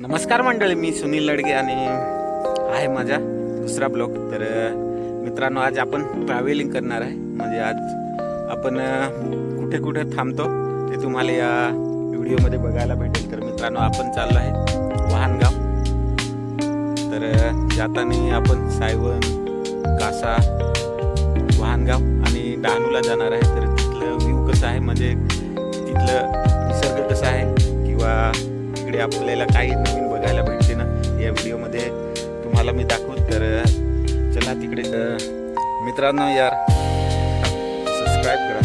नमस्कार मंडळी मी सुनील लडगे आणि आहे माझा दुसरा ब्लॉग. तर मित्रांनो आज आपण ट्रॅव्हलिंग करणार आहे. म्हणजे आज आपण कुठे कुठे थांबतो ते तुम्हाला या व्हिडिओमध्ये बघायला भेटेल. तर मित्रांनो आपण चाललो आहे वाहनगाव. तर जाताना आपण सायवन कासा वाहनगाव आणि डहाणूला जाणार आहे. तर तिथलं व्ह्यू कसं आहे? म्हणजे तिथलं निसर्ग कसं आहे? किंवा इकडे आपल्याला काही नवीन बघायला भेटते ना या व्हिडिओमध्ये तुम्हाला मी दाखवू तर चला तिकडे मित्रांनो यार सबस्क्राईब करा.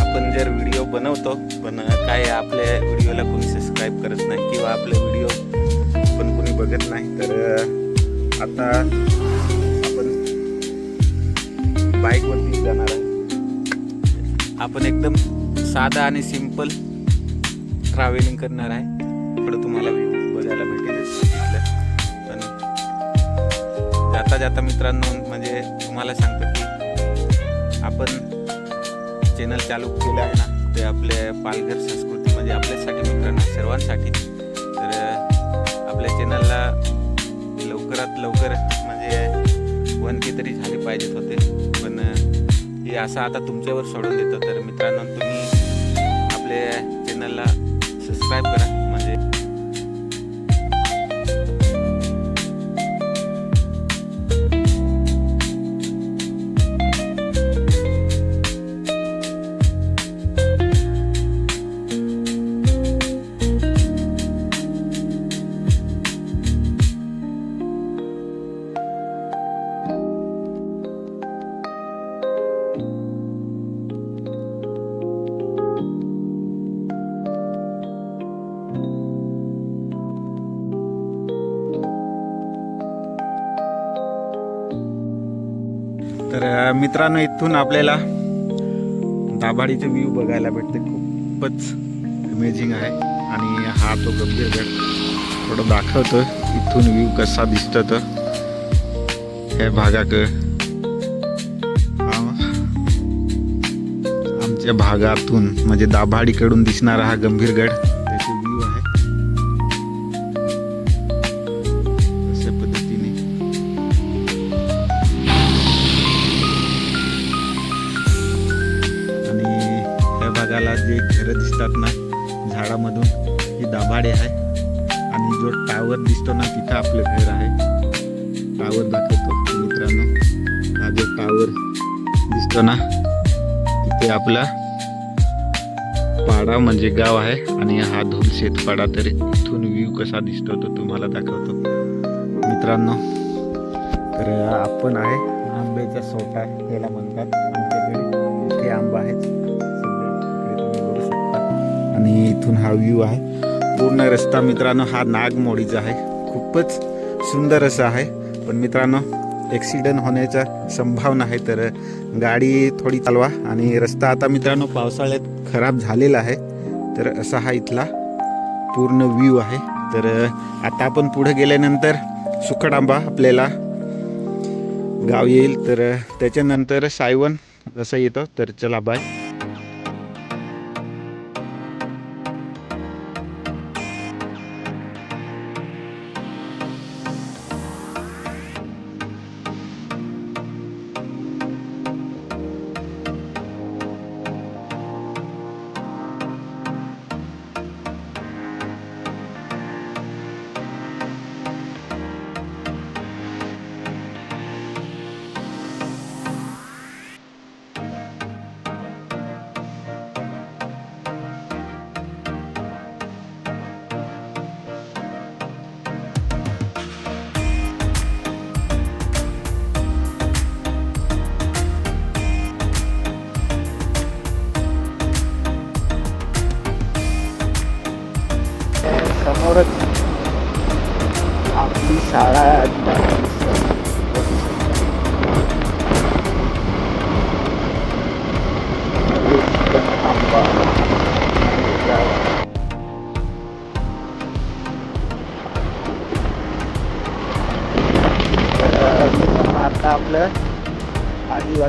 आपण जर व्हिडिओ बनवतो पण काय आपल्या व्हिडिओला कोणी सबस्क्राईब करत नाही किंवा आपले व्हिडिओ पण कोणी बघत नाही तर आता आपण बाईकवरती जाणार आहे. आपण एकदम साधा आणि सिंपल ट्रॅव्हलिंग करणार आहे. थोडं तुम्हाला view बघायला भेटेल. तिथलं पण जाता जाता मित्रांनो म्हणजे तुम्हाला सांगतो की आपण चॅनल चालू केलं आहे ना ते आपले पालघर संस्कृती म्हणजे आपल्यासाठी मित्रांनो सर्वांसाठी. तर आपल्या चॅनलला लवकरात लवकर म्हणजे वन के तरी झाले पाहिजेत होते. पण हे असं आता तुमच्यावर सोडून देतो. तर मित्रांनो तुम्ही आपल्या चॅनलला सबस्क्राईब करा. मित्रांनो इथून आपल्याला दाभाडीचे व्ह्यू बघायला भेटते. खूपच अमेझिंग आहे. आणि हा तो गंभीर गड थोडं दाखवतो इथून व्ह्यू कसा दिसतो तर ह्या भागाक आमच्या भागातून म्हणजे दाभाडीकडून दिसणारा हा गंभीर गड. ही दाभाडे आहे. आणि जो टावर दिसतो ना तिथं आपलं घर आहे. टावर दाखवतो मित्रांनो. हा जो टावर दिसतो ना तिथे आपला पाडा म्हणजे गाव आहे. आणि हा धूल शेतपाडा तर इथून व्ह्यू कसा दिसतो तो तुम्हाला दाखवतो. मित्रांनो तर आपण आहे. आंब्याचा सोटा याला म्हणतात. आमच्याकडे इथे आंबा आहेत. आणि इथून हा व्ह्यू आहे. पूर्ण रस्ता मित्रांनो हा नागमोडीचा आहे. खूपच सुंदर असा आहे. पण मित्रांनो ॲक्सिडेंट होण्याचा संभावना आहे तर गाडी थोडी चालवा. आणि रस्ता आता मित्रांनो पावसाळ्यात खराब झालेला आहे. तर असा हा इथला पूर्ण व्ह्यू आहे. तर आता आपण पुढे गेल्यानंतर सुखडांबा आपल्याला गाव येईल. तर त्याच्यानंतर सायवन असं येतं तर चला बाय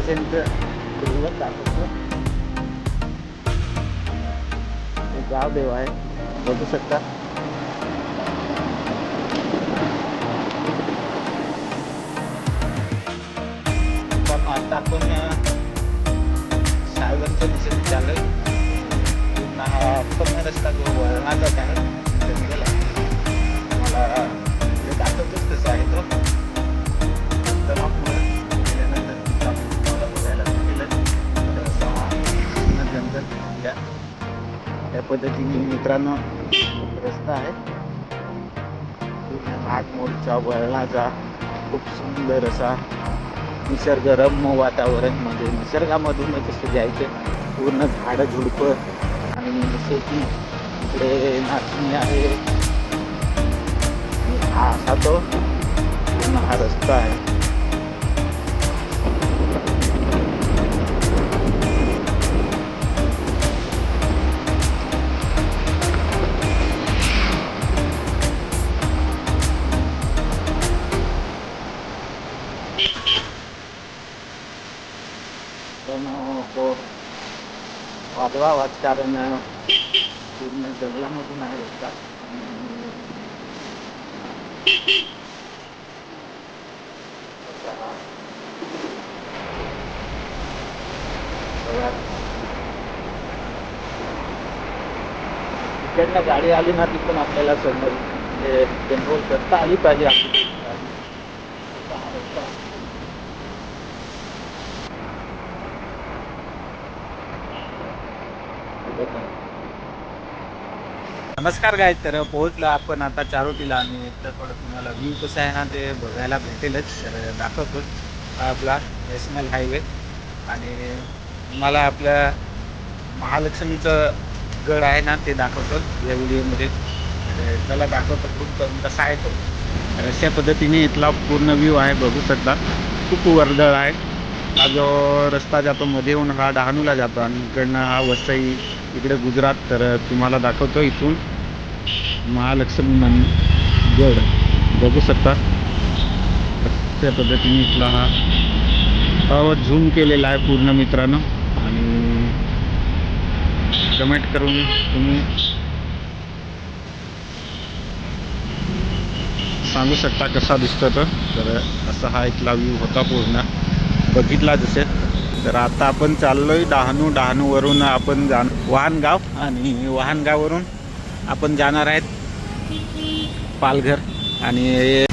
आदिवासींचं दैवत दाखवतो. हे गाव देव आहे. बघू शकता? त्या पद्धतीने मित्रांनो रस्ता आहे पूर्ण घाट वळणाचा खूप सुंदर असा निसर्गरम्य वातावरण म्हणजे निसर्गामधून कसं जायचं. पूर्ण झाडं झुडपं आणि शेती इकडे नाचणी आहे. हा असा तो पूर्ण हा रस्ता आहे. वादळा वातावरण पूर्ण जंगलामधून आहे रस्ता तिकडनं गाडी आली ना ती पण आपल्याला समोर म्हणजे कंट्रोल करता आली पाहिजे आपली गाडी. हा रस्ता. नमस्कार गाय तर पोहोचलो आपण आता चारोटीला आणि तर थोडं तुम्हाला व्ह्यू कसं आहे ना ते बघायला भेटेलच. तर दाखवतो. आपला नॅशनल हायवे आणि मला आपल्या महालक्ष्मीचं गड आहे ना ते दाखवतो या व्हिडिओमध्ये त्याला दाखवतो खूप कसा आहे तो. तर अशा पद्धतीने इथला पूर्ण व्ह्यू आहे बघू शकता. खूप वर्दळ आहे. हा जो रस्ता जातो मध्ये येऊन हा डहाणूला जातो आणि इकडनं हा वसई इकडे गुजरात. तर तुम्हाला दाखवतो इथून. महालक्ष्मी मन गड बघू शकता. त्या पद्धतीने इथला हा आवाज झूम केलेला आहे पूर्ण मित्रांनो. आणि कमेंट करून तुम्ही सांगू शकता कसा दिसतो तो. तर असा हा इथला व्ह्यू होता पूर्ण. बघितला जसे तर आता आपण चाललोय डहाणू डहाणूवरून आपण जाण वाहनगाव आणि वाहनगाववरून आपण जाणार आहेत पालघर आणि